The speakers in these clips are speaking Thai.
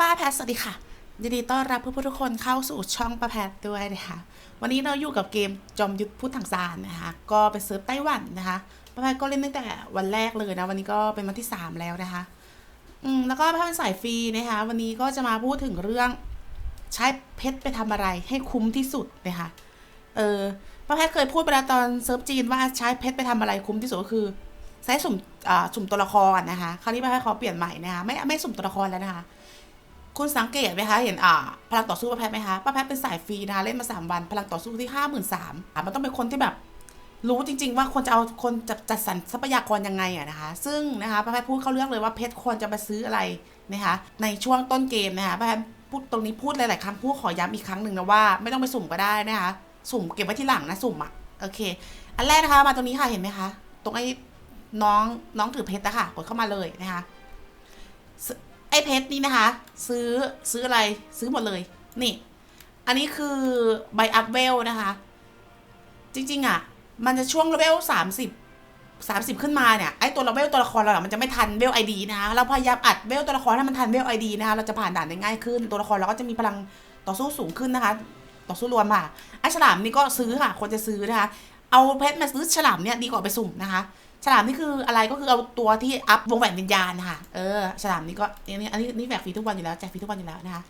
ป้าแพทสวัสดีค่ะยินดีต้อนรับเพื่อนๆทุกคนเข้าสู่ช่องป้าแพทด้วยนะคะวันนี้เราอยู่กับเกมจอมยุทธพุทธถังซานนะคะก็เป็นเซิร์ฟไต้หวันนะคะป้าแพทก็เล่นตั้งแต่วันแรกเลยนะวันนี้ก็เป็นวันที่ 3 แล้วนะคะอืมแล้วก็ป้าแพทสายฟรีนะคะวันนี้ก็จะมาพูดถึงเรื่องใช้เพชรไปทำอะไรให้คุ้มที่สุดนะคะเออป้าแพทเคยพูดไปแล้วตอนเซิร์ฟจีนว่าใช้เพชรไปทำอะไรคุ้มที่สุดก็คือใช้สุ่มอ่าสุ่มตัวละครนะคะคราวนี้ป้าแพทขอเปลี่ยนใหม่นะคะไม่ไม่สุ่มตัวละครแล้วนะคะ คุณสังเกตไหมคะ เห็นอ่าพลังต่อสู้ป้าแพทไหมคะป้าแพทเป็นสายฟรีนะเล่นมาสามวัน พลังต่อสู้ที่ห้าหมื่นสามอะมันต้องเป็นคนที่แบบ รู้จริง ๆ ว่าควรจะเอาคนจะจัดสรรทรัพยากรยังไงอะนะคะ ซึ่งนะคะป้าแพทพูดเข้าเรื่องเลยว่าเพชรควรจะไปซื้ออะไรนะคะในช่วงต้นเกมนะคะป้าแพทพูดตรงนี้พูดหลายๆครั้งพูดขอย้ำอีกครั้งหนึ่งนะว่าไม่ต้องไปสุ่มก็ได้นะคะสุ่มเก็บไว้ที่หลังนะสุ่มอะโอเค อันแรกนะคะ มาตรงนี้ค่ะเห็นไหมคะ ตรงไอ้น้องน้องถือเพชรนะคะกดเข้ามาเลยนะคะ ไอ้เพชรนี่นะคะ ซื้อซื้ออะไรซื้อหมดเลย นี่ อันนี้คือใบอัพเวลนะคะ จริง ๆ อะ มันจะช่วงเลเวลสามสิบสามสิบขึ้นมาเนี่ยไอตัวเลเวลตัวละครเราอะมันจะไม่ทันเวลไอดีนะคะเราพยายามอัดเวลตัวละครให้มันทันเวลไอดีนะคะเราจะผ่านด่านได้ง่ายขึ้น ตัวละครเราก็จะมีพลังต่อสู้สูงขึ้นนะคะ ต่อสู้รวมค่ะไอฉลามนี่ก็ซื้อค่ะควรจะซื้อนะคะ เอาเพชรมาซื้อฉลามเนี่ยดีกว่าไปสุ่มนะคะ ฉลามนี่คืออะไรก็คือเอาตัวที่อัพวงแหวนวิญญาณค่ะ เออ ฉลามนี่ก็อันนี้อันนี้นี่แจกฟรีทุกวันอยู่แล้วแจกฟรีทุกวันอยู่แล้วนะคะ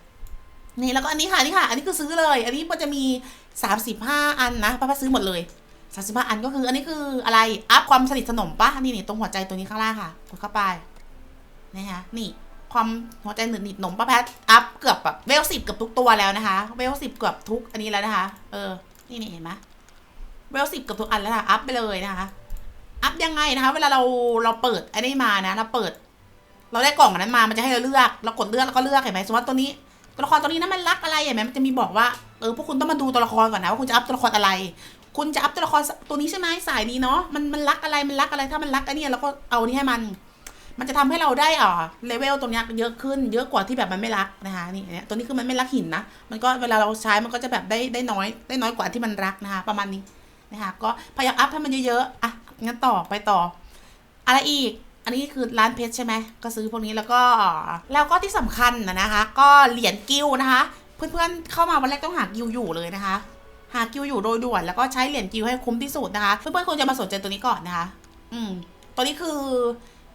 นี่แล้วก็อันนี้ค่ะนี่ค่ะ อันนี้คือซื้อเลย อันนี้มันจะมี35อันนะป้าป้าซื้อหมดเลย35อันก็คือ อันนี้คืออะไรอัพความสนิทสนมปะนี่นี่ตรงหัวใจตัวนี้ข้างล่างค่ะกดเข้าไปนะคะนี่ความหัวใจหนึบหนิดหนมป้าแพทอัพเกือบแบบเวลสิบเกือบทุกตัวแล้วนะคะ เวลสิบเกือบทุกอันนี้แล้วนะคะ เออ นี่นี่เห็นไหม เวลสิบกือบทุกอันแล้วค่ะอัพไปเลยนะคะ อัพยังไงนะคะ เวลาเราเราเปิดอันนี้มานะ เราเปิด เราได้กล่องนั้นมามันจะให้เราเลือก เรากดเลือกแล้วก็เลือกเห็นไหมสมมติว่าตัวนี้ตัวละครตัวนี้นะมันรักอะไรเห็นไหมมันจะมีบอกว่าเออพวกคุณต้องมาดูตัวละครก่อนนะว่าคุณจะอัพตัวละครอะไร คุณจะอัพตัวละครตัวนี้ใช่ไหมสายนี้เนาะมันมันรักอะไรมันรักอะไรถ้ามันรักอันนี้เราก็เอานี้ให้มัน มันจะทำให้เราได้อ่าเลเวลตรงเนี้ยเยอะขึ้น เยอะกว่าที่แบบมันไม่รักนะคะนี่ตัวนี้คือมันไม่รักหินนะมันก็เวลาเราใช้มันก็จะแบบได้ได้น้อย ได้น้อยกว่าที่มันรักนะคะประมาณนี้ นะคะก็พยายามอัพให้มันเยอะๆอะงั้นต่อไปต่อ อะไรอีก อันนี้คือร้านเพชรใช่ไหมก็ซื้อพวกนี้แล้วก็แล้วก็ที่สำคัญนะนะคะ ก็เหรียญกิลด์นะคะ เพื่อนๆเข้ามาวันแรกต้องหากิลด์อยู่เลยนะคะ หากิลด์อยู่โดยด่วนแล้วก็ใช้เหรียญกิลด์ให้คุ้มที่สุดนะคะ เพื่อนๆควรจะมาสนใจตัวนี้ก่อนนะคะ อืมตัวนี้คือ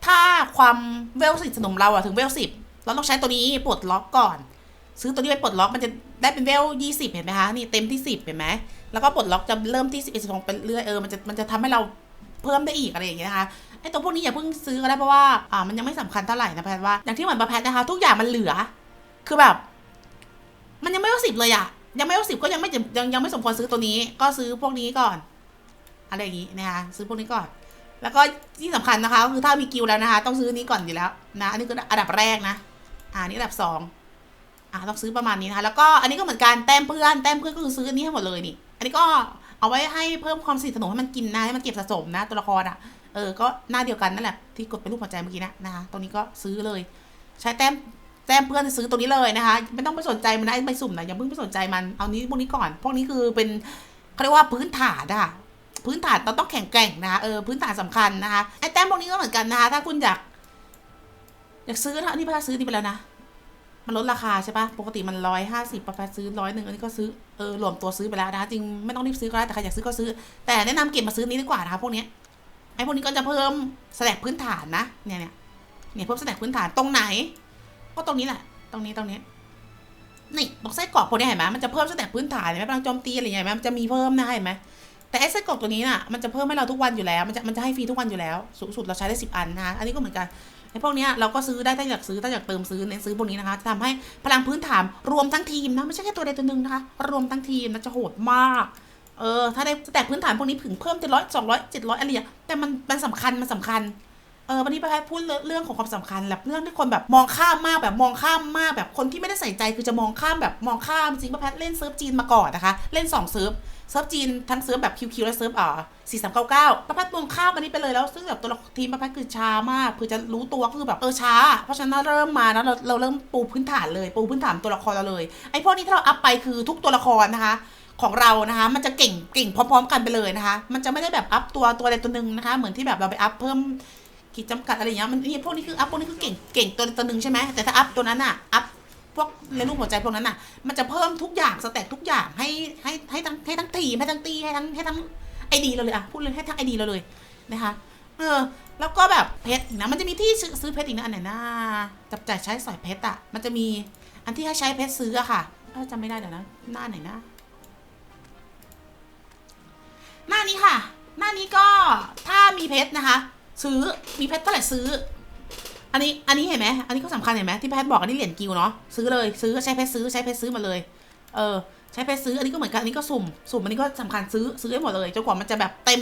ถ้าความเวลสิบสนมเราอะถึงเวลสิบเราต้องใช้ตัวนี้ปลดล็อกก่อน ซื้อตัวนี้ไปปลดล็อกมันจะได้เป็นเวลยี่สิบเห็นไหมคะนี่เต็มที่สิบเห็นไหม แล้วก็ปลดล็อกจะเริ่มที่สิบเอ็ดสิบสองไปเรื่อยเออมันจะมันจะทำให้เราเพิ่มได้อีกอะไรอย่างเงี้ยนะคะไอ้ตัวพวกนี้อย่าเพิ่งซื้อก็ได้เพราะว่าอ่ามันยังไม่สำคัญเท่าไหร่นะแพทว่าอย่างที่เหมือนประแพทนะคะทุกอย่างมันเหลือ คือแบบ มันยังไม่ว่าสิบเลยอะยังไม่ว่าสิบก็ยังไม่ยังยังไม่สมควรซื้อตัวนี้ ก็ซื้อพวกนี้ก่อน อะไรอย่างงี้นะคะซื้อพวกนี้ก่อนแล้วก็ที่สำคัญนะคะก็คือถ้ามีกิลแล้วนะคะ ต้องซื้อนี้ก่อนอยู่แล้วนะอันนี้คืออันดับแรกนะอ่านี่อันดับสองอ่าต้องซื้อประมาณนี้นะคะแล้วก็อันนี้ก็เหมือนกันแต้มเพื่อนแต้มเพื่อนก็คือซื้ออันนี้ให้หมดเลยนี่ อันนี้ก็เอาไว้ให้เพิ่มความสนิทสนมให้มันกินนะให้มันเก็บสะสมนะ ตัวละครอะ เออ ก็หน้าเดียวกันนั่นแหละที่กดเป็นรูปหัวใจเมื่อกี้นะนะคะ ตรงนี้ก็ซื้อเลย ใช้แต้มแต้มเพื่อนซื้อตัวนี้เลยนะคะ ไม่ต้องไปสนใจมันนะไอ้ใบสุ่มนะอย่าเพิ่งไปสนใจมัน เอานี้พวกนี้ก่อน พวกนี้คือเป็นเขาเรียกว่าพื้นฐานอะพื้นฐานเราต้องแข็งแกร่งนะคะ เออ พื้นฐานสำคัญนะคะ ไอ้แต้มพวกนี้ก็เหมือนกันนะคะ ถ้าคุณอยากอยากซื้อนะอันนี้ป้าซื้อนี่ไปแล้วนะ มันลดราคาใช่ปะปกติมันร้อยห้าสิบป้าซื้อร้อยหนึ่งอันนี้ก็ซื้อเออรวมตัวซื้อไปแล้วนะจริงไม่ต้องรีบซื้อก็ได้แต่ใครอยากซื้อก็ซื้อ แต่แนะนำเก็บมาซื้อนี้ดีกว่านะคะพวกนี้ไอ้พวกนี้ก็จะเพิ่มแต็กพื้นฐานนะเนี่ยเนี่ยเนี่ยเพิ่มแต็กพื้นฐานตรงไหน ก็ตรงนี้แหละ ตรงนี้ตรงนี้นี่ตรงไส้กรอกพวกนี้เห็นไหมมันจะเพิ่มแต็กพื้นฐานเห็นไหมพลังโจมตีอะไรอย่างเงี้ยไหมมันจะมีเพิ่มนะเห็นไหมแต่ไอ้ไส้กรอกตัวนี้น่ะมันจะเพิ่มให้เราทุกวันอยู่แล้ว มันจะมันจะให้ฟรีทุกวันอยู่แล้ว สูงสุดเราใช้ได้สิบอันนะอันนี้ก็เหมือนกัน อ้พวกเนี้ยเราก็ซื้อได้ถ้าอยากซื้อถ้าอยากเติมซื้อเน้นซื้อพวกนี้นะคะจะทำให้พลังพื้นฐานรวมทั้งทีมนะไม่ใช่แค่ตัวใดตัวหนึ่งนะคะ รวมทั้งทีมนะจะโหดมาก เออ ถ้าได้แตกพื้นฐานพวกนี้ผึ่งเพิ่มเจ็ดร้อยสองร้อยเจ็ดร้อยอะไรอย่างเงี้ยแต่มันมันสำคัญมันสำคัญ เออวันนี้ป้าแพทย์พูดเรื่องของความสำคัญแบบเรื่องที่คนแบบมองข้ามมากแบบมองข้ามมากแบบคนที่ไม่ได้ใส่ใจคือจะมองข้ามแบบมองข้ามจริงป้าแพทย์เล่นเซิร์ฟจีนมาก่อนนะคะ เล่นสองเซิร์ฟเซิร์ฟจีนทั้งเซิร์ฟแบบคิวคิวและเซิร์ฟอ่าสี่สามเก้าเก้าป้าแพทย์มองข้ามอันนี้ไปเลยแล้วซึ่งแบบตัวละทีมป้าแพทย์คือช้ามากคือจะรู้ตัวก็คือแบบเออช้า เพราะฉะนั้นเริ่มมาแล้วเราเราเริ่มปูพื้นฐานเลยปูพื้นฐานตัวละครเราเลยไอ้พวกนี้ถ้าเราอัพไปคือทุกตัวละครนะคะของเรานะคะ มันจะเก่งเก่งพร้อม ๆ กันไปเลยนะคะ มันจะไม่ได้แบบอัพตัวตัวใดตัวหนึ่งนะคะ เหมือนที่แบบเราไปอัพเพิ่ม ขีดจำกัดอะไรอย่างเงี้ยมันนี่พวกนี้คืออัพพวกนี้คือเก่งเก่งตัวตัวหนึ่งใช่ไหมแต่ถ้าอัพตัวนั้นอะอัพพวกในรูปหัวใจพวกนั้นน่ะ มันจะเพิ่มทุกอย่างสแต็กทุกอย่างให้ให้ให้ทั้งให้ทั้งทีมให้ทั้งตีให้ทั้งให้ทั้งไอดีเราเลยอะพูดเลยให้ทั้งไอดีเราเลยนะคะเออแล้วก็แบบเพชรนะมันจะมีที่ซื้อเพชรอีกนะอันไหนนะจับจ่ายใช้สอยเพชรอะมันจะมีอันที่ให้ใช้เพชรซื้ออะค่ะเอ้าจำไม่ได้เดี๋ยวนะหน้าไหนนะ หน้านี้ค่ะ หน้านี้ก็ถ้ามีเพชรนะคะ ซื้อมีเพชรเท่าไหร่ซื้อ อันนี้อันนี้เห็นไหมอันนี้ก็สำคัญเห็นไหมที่แพทบอกอันนี้เหรียญกิวเนาะซื้อเลยซื้อใช้เพชรซื้อใช้เพชรซื้อมาเลย เออ ใช้เพชรซื้ออันนี้ก็เหมือนกันอันนี้ก็สุ่มสุ่มอันนี้ก็สำคัญซื้อซื้อให้หมดเลยจนกว่ามันจะแบบเต็ม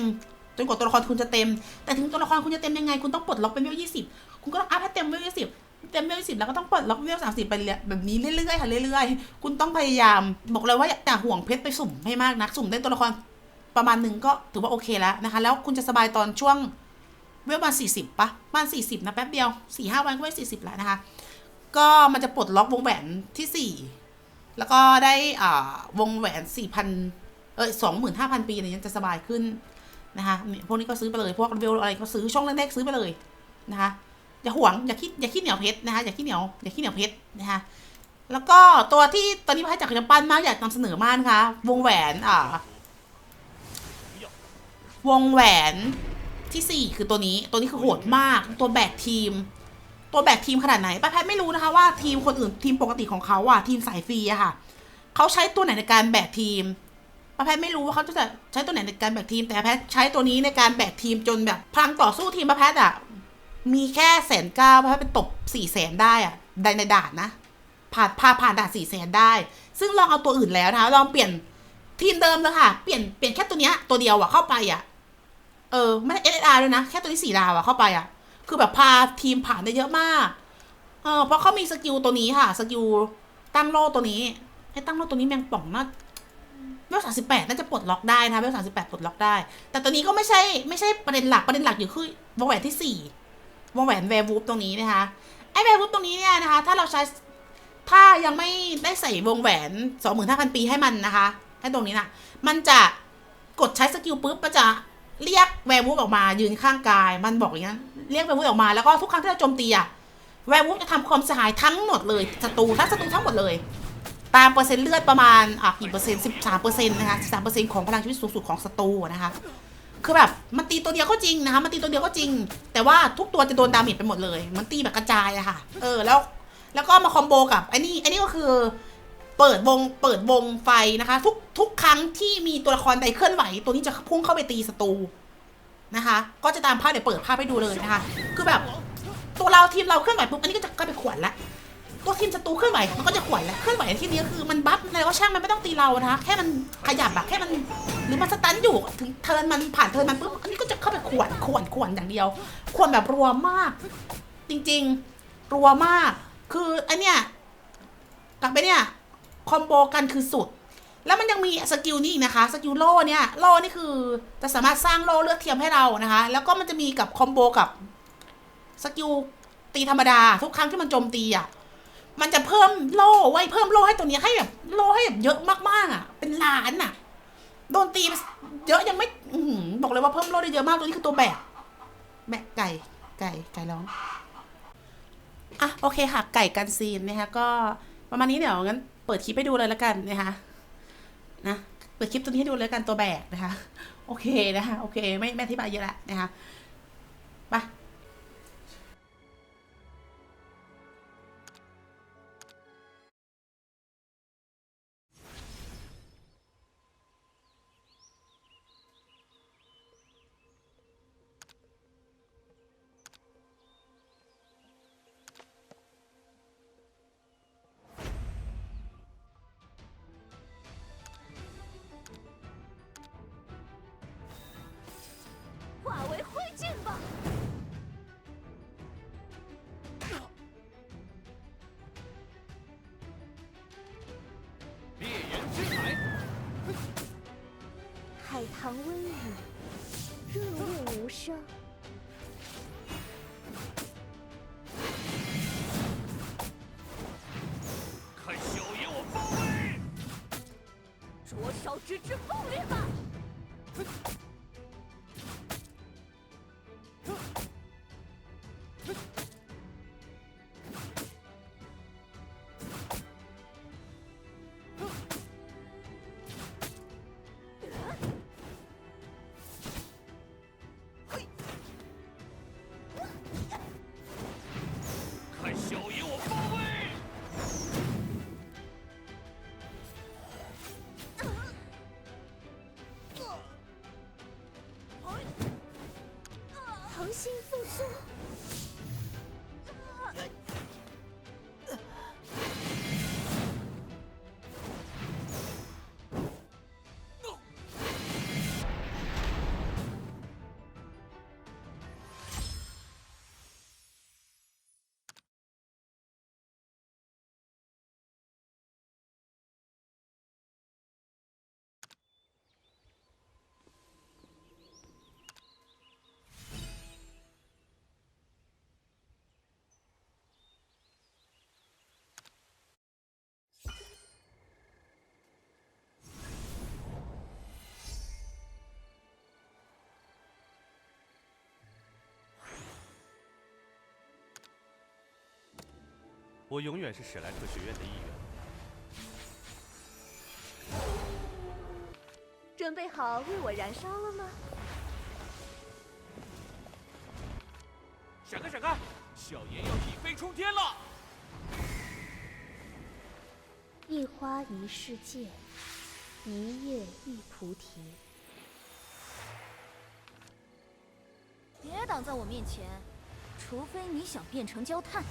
จนกว่าตัวละครคุณจะเต็ม แต่ถึงตัวละครคุณจะเต็มยังไง คุณต้องปลดล็อกเป็นเวลยี่สิบคุณก็ต้องอัพให้เต็มเวลยี่สิบเต็มเวลยี่สิบแล้วก็ต้องปลดล็อกเวลสามสิบไปแบบนี้เรื่อยๆค่ะเรื่อยๆ คุณต้องพยายามบอกเลยว่าอย่าห่วงเพชรไปสุ่มให้มากนัก สุ่มได้ตัวละครประมาณหนึ่งก็ถือว่าโอเคแล้วนะคะ แล้วคุณจะสบายตอนช่วง เวลประมาณสี่สิบปะประมาณสี่สิบนะแป๊บเดียวสี่ห้าวันก็ไม่สี่สิบแล้วนะคะ ก็มันจะปลดล็อกวงแหวนที่สี่แล้วก็ได้อ่าวงแหวนสี่พันเออสองหมื่นห้าพันปีอะไรเงี้ยจะสบายขึ้นนะคะพวกนี้ก็ซื้อไปเลยพวกเวลอะไรก็ซื้อช่องแรกๆซื้อไปเลยนะคะอย่าหวงอย่าคิดอย่าคิดเหนียวเพชรนะคะอย่าคิดเหนียวอย่าคิดเหนียวเพชรนะคะแล้วก็ตัวที่ตอนนี้พายจากกระปั้นมากอยากนำเสนอมากนะคะวงแหวนอ่าวงแหวน ที่สี่คือตัวนี้ ตัวนี้คือโหดมาก ตัวแบกทีม ตัวแบกทีมขนาดไหนป้าแพทย์ไม่รู้นะคะว่าทีมคนอื่นทีมปกติของเขาอะทีมสายฟรีอะค่ะเขาใช้ตัวไหนในการแบกทีมป้าแพทย์ไม่รู้ว่าเขาจะใช้ตัวไหนในการแบกทีม แต่ป้าแพทย์ใช้ตัวนี้ในการแบกทีมจนแบบพลังต่อสู้ทีมป้าแพทย์อะมีแค่แสนเก้าป้าแพทย์เป็นตบสี่แสนได้อะในในด่านนะ ผ่านผ่านผ่านด่านสี่แสนได้ ซึ่งลองเอาตัวอื่นแล้วนะคะลองเปลี่ยนทีมเดิมเลยค่ะ เปลี่ยนเปลี่ยนแค่ตัวเนี้ยตัวเดียวอะเข้าไปอะ เออ ไม่เอสอาร์ด้วยนะ แค่ตัวนี้สี่ดาวอะเข้าไปอะคือแบบพาทีมผ่านได้เยอะมาก เออเพราะเขามีสกิลตัวนี้ค่ะ สกิลตั้งโล่ตัวนี้ ให้ตั้งโล่ตัวนี้แมงป่องน่าเวลสามสิบแปดน่าจะปลดล็อกได้นะเวลสามสิบแปดปลดล็อกได้ แต่ตัวนี้ก็ไม่ใช่ไม่ใช่ประเด็นหลักประเด็นหลักอยู่คือวงแหวนที่สี่วงแหวนแวร์วูฟตรงนี้นะคะ ไอ้แวร์วูฟตรงนี้เนี่ยนะคะ ถ้าเราใช้ถ้ายังไม่ได้ใส่วงแหวนสองหมื่นห้าพันปีให้มันนะคะ ให้ตรงนี้นะมันจะกดใช้สกิลปุ๊บมันจะ เรียกแวร์วูฟออกมายืนข้างกาย มันบอกอย่างนั้นเรียกแวร์วูฟออกมาแล้วก็ทุกครั้งที่เราโจมตีอะแวร์วูฟจะทำความเสียหายทั้งหมดเลยศัตรูทั้งศัตรูทั้งหมดเลย ตามเปอร์เซ็นต์เลือดประมาณอะกี่เปอร์เซ็นต์สิบสามเปอร์เซ็นต์นะคะสิบสามเปอร์เซ็นต์ของพลังชีวิตสูงสุดของศัตรูนะคะคือแบบมันตีตัวเดียวก็จริงนะคะมันตีตัวเดียวก็จริง แต่ว่าทุกตัวจะโดนดาเมจไปหมดเลย มันตีแบบกระจายอะค่ะ เออแล้ว แล้วก็มาคอมโบกับไอ้นี่ไอ้นี่ก็คือ เปิดวงเปิดวงไฟนะคะ ทุกทุกครั้งที่มีตัวละครใดเคลื่อนไหว ตัวนี้จะพุ่งเข้าไปตีศัตรูนะคะ ก็จะตามภาพเดี๋ยวเปิดภาพให้ดูเลยนะคะ คือแบบตัวเราทีมเราเคลื่อนไหวปุ๊บอันนี้ก็จะก็ไปขวนละตัวทีมศัตรูเคลื่อนไหวมันก็จะขวนละเคลื่อนไหวที่นี้คือมันบัฟอะไรก็ช่างมันไม่ต้องตีเรานะคะแค่มันขยับอะแค่มันหรือมันสตันอยู่ถึงเทิร์นมันผ่านเทิร์นมันปุ๊บอันนี้ก็จะเข้าไปขวนขวนขวนอย่างเดียว ขวนแบบรัวมาก จริงๆรัวมาก คือไอเนี้ยกลับไปเนี่ย คอมโบกันคือสุด แล้วมันยังมีสกิลนี้อีกนะคะสกิลโล่เนี่ยโล่นี่คือจะสามารถสร้างโล่เลือดเทียมให้เรานะคะ แล้วก็มันจะมีกับคอมโบกับสกิลตีธรรมดา ทุกครั้งที่มันโจมตีอะมันจะเพิ่มโล่ไว้เพิ่มโล่ให้ตัวนี้ให้แบบโล่ให้แบบเยอะมากๆอะ เป็นล้านอะโดนตีเยอะยังไม่อบอกเลยว่าเพิ่มโล่ได้เยอะมากตัวนี้คือตัวแบกแบกไก่ไก่ไก่ร้องอะโอเคค่ะไก่กันซีนนะคะก็ประมาณนี้เดี๋ยวงั้น เปิดคลิปให้ดูเลยละกันนะคะนะเปิดคลิปตัวนี้ให้ดูเลยล้วกันตัวแบกนะคะ โอเคนะคะ โอเค ไม่ไม่อธิบายเยอะละนะคะไป 看小爷我包围！灼烧之之风裂吧！Yes. 我永远是史莱克学院的一员。准备好为我燃烧了吗？闪开闪开！小爷要一飞冲天了！一花一世界，一叶一菩提。别挡在我面前，除非你想变成焦炭。